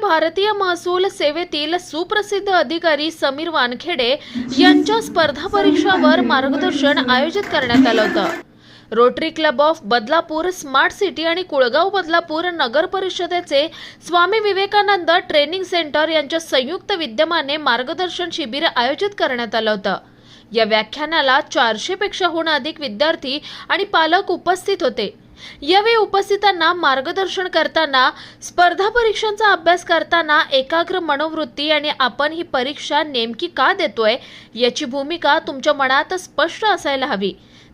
भारतीय महसूल सेवेतील सुप्रसिद्ध अधिकारी समीर वानखेडे यांच्या स्पर्धा परीक्षावर मार्गदर्शन आयोजित करण्यात आलं होतं. Rotary club of Badlapur smart city आणि कुळगाव बदलापूर नगर परिषदेचे स्वामी विवेकानंद ट्रेनिंग सेंटर यांच्या संयुक्त विद्यमाने मार्गदर्शन शिबिर आयोजित करण्यात आलं होतं. या व्याख्यानाला चारशे पेक्षाहून अधिक विद्यार्थी आणि पालक उपस्थित होते. यावेळी उपस्थितांना मार्गदर्शन करताना स्पर्धा परीक्षांचा अभ्यास करताना एकाग्र मनोवृत्ती आणि आपण ही परीक्षा नेमकी का देतोय याची भूमिका तुमच्या मनात स्पष्ट असायला हवी.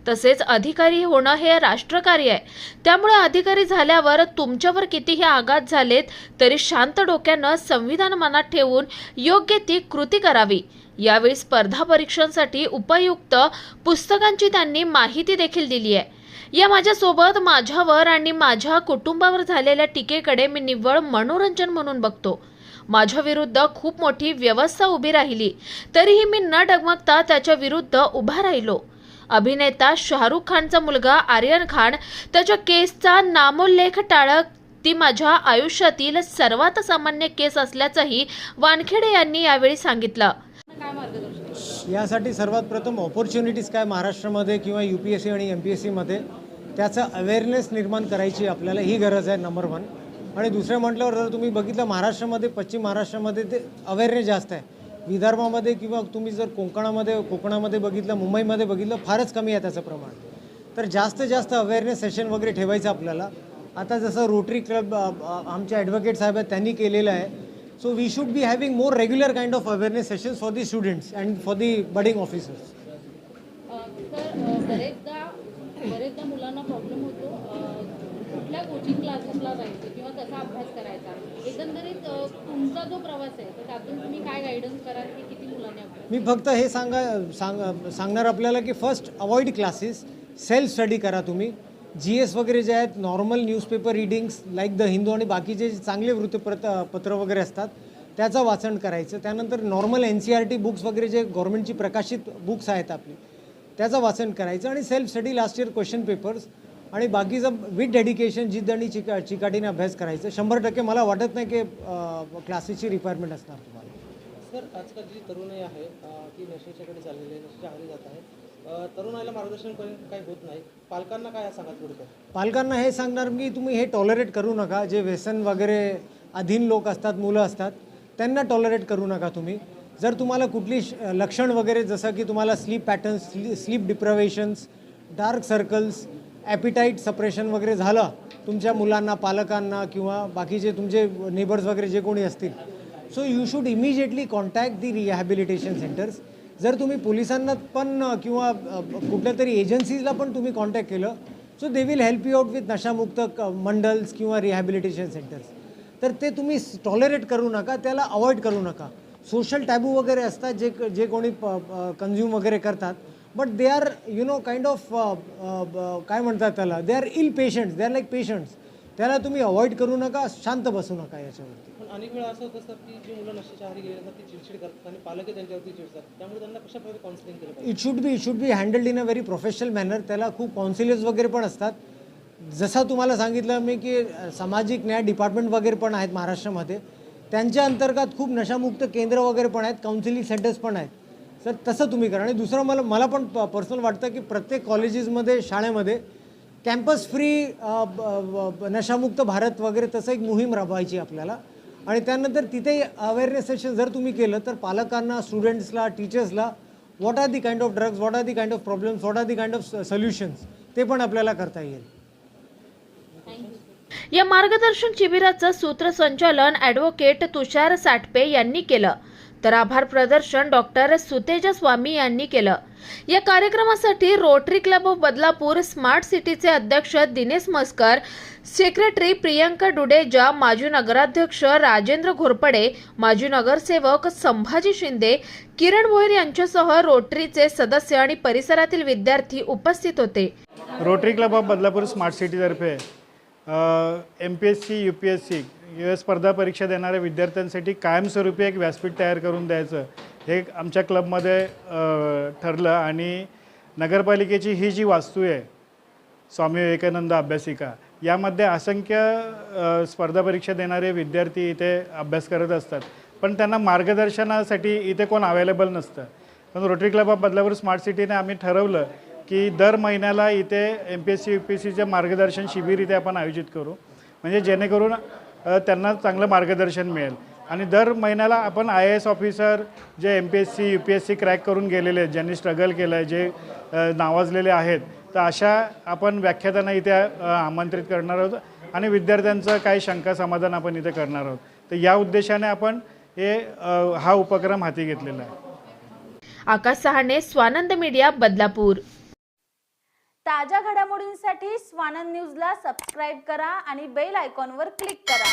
तसेच अधिकारी होणं हे राष्ट्रकार्य आहे. त्यामुळे अधिकारी झाल्यावर तुमच्यावर कितीही आघात झालेत तरी शांत डोक्यानं संविधान मनात ठेवून योग्य ती कृती करावी. यावेळी स्पर्धा परीक्षांसाठी उपयुक्त पुस्तकांची त्यांनी माहिती देखील दिली आहे. या माझ्यासोबत माझ्यावर आणि माझ्या कुटुंबावर झालेल्या टीकेकडे मी निव्वळ मनोरंजन म्हणून बघतो. माझ्या विरुद्ध खूप मोठी व्यवस्था उभी राहिली तरीही मी न डगमगता त्याच्या विरुद्ध उभा राहिलो. अभिनेता शाहरुख खानचा मुलगा आर्यन खान त्याच्या केसचा नामोल्लेख टाळक ती माझ्या आयुष्यातील सर्वात सामान्य केस असल्याचंही वानखेडे यांनी यावेळी सांगितलं. यासाठी सर्वात प्रथम ऑपॉर्च्युनिटीज काय महाराष्ट्रामध्ये किंवा यू पी एस सी आणि एम पी एस सीमध्ये त्याचा अवेअरनेस निर्माण करायची आपल्याला ही गरज आहे नंबर वन आणि दुसरं म्हटल्यावर जर तुम्ही बघितलं महाराष्ट्रामध्ये पश्चिम महाराष्ट्रामध्ये ते अवेअरनेस जास्त आहे. विदर्भामध्ये किंवा तुम्ही जर कोकणामध्ये कोकणामध्ये बघितलं मुंबईमध्ये बघितलं फारच कमी आहे त्याचं प्रमाण. तर जास्त जास्त अवेअरनेस सेशन वगैरे ठेवायचं आपल्याला. आता जसं रोटरी क्लब आमचे ॲडव्होकेट साहेब आहेत त्यांनी केलेलं आहे. So we should be having more regular kind of awareness sessions for the students and for the budding officers uh, तर अ, बरेचदा बरेचदा मुलांना प्रॉब्लेम होतो कुठल्या कोचिंग क्लासेसला जायचं किंवा कसा अभ्यास करायचा? एकंदरीत तुमचा जो प्रवास आहे तर त्यातून तुम्ही काय गायडन्स कराल की किती मुलांनी मी फक्त हे सांगा सांग सांगणार आपल्याला की first avoid classes self study करा तुम्ही. जी एस वगैरे जे आहेत normal newspaper readings like the Hindu आणि बाकीचे जे चांगले वृत्तपत्र पत्र वगैरे असतात त्याचं वाचन करायचं. त्यानंतर normal N C R T books वगैरे जे गव्हर्नमेंटची प्रकाशित बुक्स आहेत आपली त्याचं वाचन करायचं आणि self study last year question papers आणि बाकीचं विथ डेडिकेशन जिद्द आणि चिका चिकाटीने अभ्यास करायचं. शंभर टक्के मला वाटत नाही की क्लासेसची रिक्वायरमेंट असणार तुम्हाला. सर आजकाल जी तरुणाई आहे ती नशेच्याकडे चाललेली आहे नशेच्या आहारी जात आहे. तरुणाला मार्गदर्शन काही होत नाही. पालकांना काय सांगा पालकांना हे सांगणार की तुम्ही हे टॉलरेट करू नका. जे व्यसन वगैरे अधीन लोक असतात मुलं असतात त्यांना टॉलरेट करू नका तुम्ही. जर तुम्हाला कुठली श- लक्षण वगैरे जसं की तुम्हाला sleep patterns sle sleep deprivations dark circles appetite suppression वगैरे झालं तुमच्या मुलांना पालकांना किंवा बाकीचे तुमचे नेबर्स वगैरे जे कोणी असतील. So you should immediately contact the rehabilitation centres जर तुम्ही पोलिसांना पण किंवा कुठल्या तरी एजन्सीजला पण तुम्ही कॉन्टॅक्ट केलं so they will help you out with नशामुक्त क- मंडल्स किंवा रिहॅबिलिटेशन सेंटर्स तर ते तुम्ही टॉलरेट करू नका त्याला अवॉइड करू नका. सोशल टॅबू वगैरे असतात जे जे कोणी कन्झ्युम वगैरे करतात but they are you know kind of काय म्हणतात त्याला? They are ill patients they are like patients त्याला तुम्ही अवॉइड करू नका शांत बसू नका याच्यावरती. अनेक वेळा असं होतं सर की जी मुलं नशेच्या आहारी गेलेली असतात ती चिडचिड करतात आणि पालक त्यांच्यावरती चिडतात. त्यामुळे त्यांना कशा प्रकारे काउन्सिलिंग केलं it should be it should be handled in a very professional manner त्याला खूप काउन्सिलर्स वगैरे पण असतात. जसं तुम्हाला सांगितलं मी की सामाजिक न्याय डिपार्टमेंट वगैरे पण आहेत महाराष्ट्रामध्ये. त्यांच्या अंतर्गत खूप नशामुक्त केंद्र वगैरे पण आहेत काउन्सिलिंग सेंटर्स पण आहेत. तर तसं तुम्ही करा. आणि दुसरं मला मला पण पर्सनल वाटतं की प्रत्येक कॉलेजेसमध्ये शाळेमध्ये कॅम्पस फ्री नशामुक्त भारत वगैरे तसं एक मोहीम राबवायची आपल्याला. आणि त्यानंतर तिथे अवेअरनेस सेशन जर तुम्ही केलं तर पालकांना स्टुडंट्सला टीचर्सला what are the kind of drugs what are the kind of problems what are the kind of solutions ते पण आपल्याला करता येईल. या मार्गदर्शन शिबिराचं सूत्रसंचालन ॲडव्होकेट तुषार साठपे यांनी केलं. तर आभार प्रदर्शन डॉक्टर सुतेजा स्वामी यांनी केलं. या कार्यक्रमासाठी Rotary club of Badlapur smart सिटीचे अध्यक्ष दिनेश मस्कर सेक्रेटरी प्रियंका डुडेजा माजी नगराध्यक्ष राजेंद्र घोरपडे माजी नगरसेवक संभाजी शिंदे किरण भोईर यांच्यासह रोटरीचे सदस्य आणि परिसरातील विद्यार्थी उपस्थित होते. Rotary club of Badlapur smart सिटीतर्फे M P S C U P S C स्पर्धा परीक्षा देणाऱ्या विद्यार्थ्यांसाठी कायमस्वरूपी एक व्यासपीठ तयार करून द्यायचं हे आमच्या क्लबमध्ये ठरलं आणि नगरपालिकेची ही जी वास्तू आहे स्वामी विवेकानंद अभ्यासिका यामध्ये असंख्य स्पर्धा परीक्षा देणारे विद्यार्थी इथे अभ्यास करत असतात. पण त्यांना मार्गदर्शनासाठी इथे कोण अवेलेबल नसतं. पण Rotary club of Badlapur smart सिटीने आम्ही ठरवलं की दर महिन्याला इथे M P S C U P S सीचं मार्गदर्शन शिबिर इथे आपण आयोजित करू. म्हणजे जेणेकरून त्यांना चांगलं मार्गदर्शन मिळेल. आणि दर महिन्याला आपण आय ए एस ऑफिसर जे M P S C U P S C crack करून गेलेले आहेत ज्यांनी स्ट्रगल केलं आहे जे नावाजलेले आहेत तर अशा आपण व्याख्यातांना इथे आमंत्रित करणार आहोत आणि विद्यार्थ्यांचं काही शंका समाधान आपण इथे करणार आहोत. तर या उद्देशाने आपण हे हा उपक्रम हाती घेतलेला आहे. आकाश सहाणे स्वानंद मीडिया बदलापूर. ताज्या घडामोडींसाठी स्वानंद न्यूजला सबस्क्राईब करा आणि बेल आयकॉनवर क्लिक करा.